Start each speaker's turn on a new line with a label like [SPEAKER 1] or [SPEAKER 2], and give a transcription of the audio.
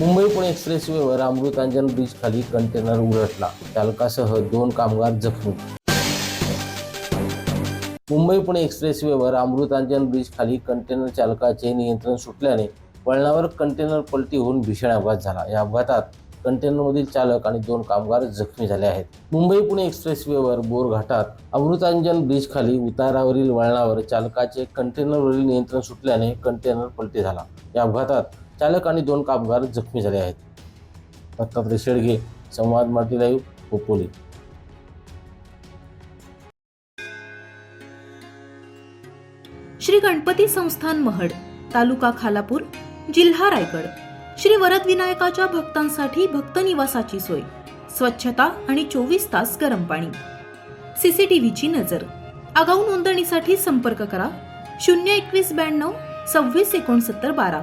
[SPEAKER 1] मुंबई पुणे एक्सप्रेसवेवर अमृतांजन ब्रिज खाली कंटेनर उलटला. चालकासह दोन कामगार जखमी. मुंबई पुणे एक्सप्रेसवेवर अमृतांजन ब्रिज खाली कंटेनर चालकाचे नियंत्रण सुटल्याने वळणावर कंटेनर पलटी होऊन भीषण अपघात झाला. या अपघातात कंटेनरमधील चालक आणि दोन कामगार जखमी झाले आहेत. मुंबई पुणे एक्सप्रेसवेवर बोरघाटात अमृतांजन ब्रिज खाली उतारावरील वळणावर चालकाचे कंटेनरवरील नियंत्रण सुटल्याने कंटेनर पलटी झाला. या अपघातात चालक आणि दोन कामगार जखमी झाले आहेत. दत्तात्रय शेडगे संवाद मराठी लाईव्ह खोपोली.
[SPEAKER 2] श्री गणपती संस्थान महड तालुका खालापूर जिल्हा रायगड. श्री वरदविनायकाच्या भक्तांसाठी भक्त निवासाची सोय स्वच्छता आणि चोवीस तास गरम पाणी. सीसीटीव्हीची नजर. आगाऊ नोंदणीसाठी संपर्क करा शून्य एकवीस ब्याण्णव सव्वीस एकोणसत्तर बारा.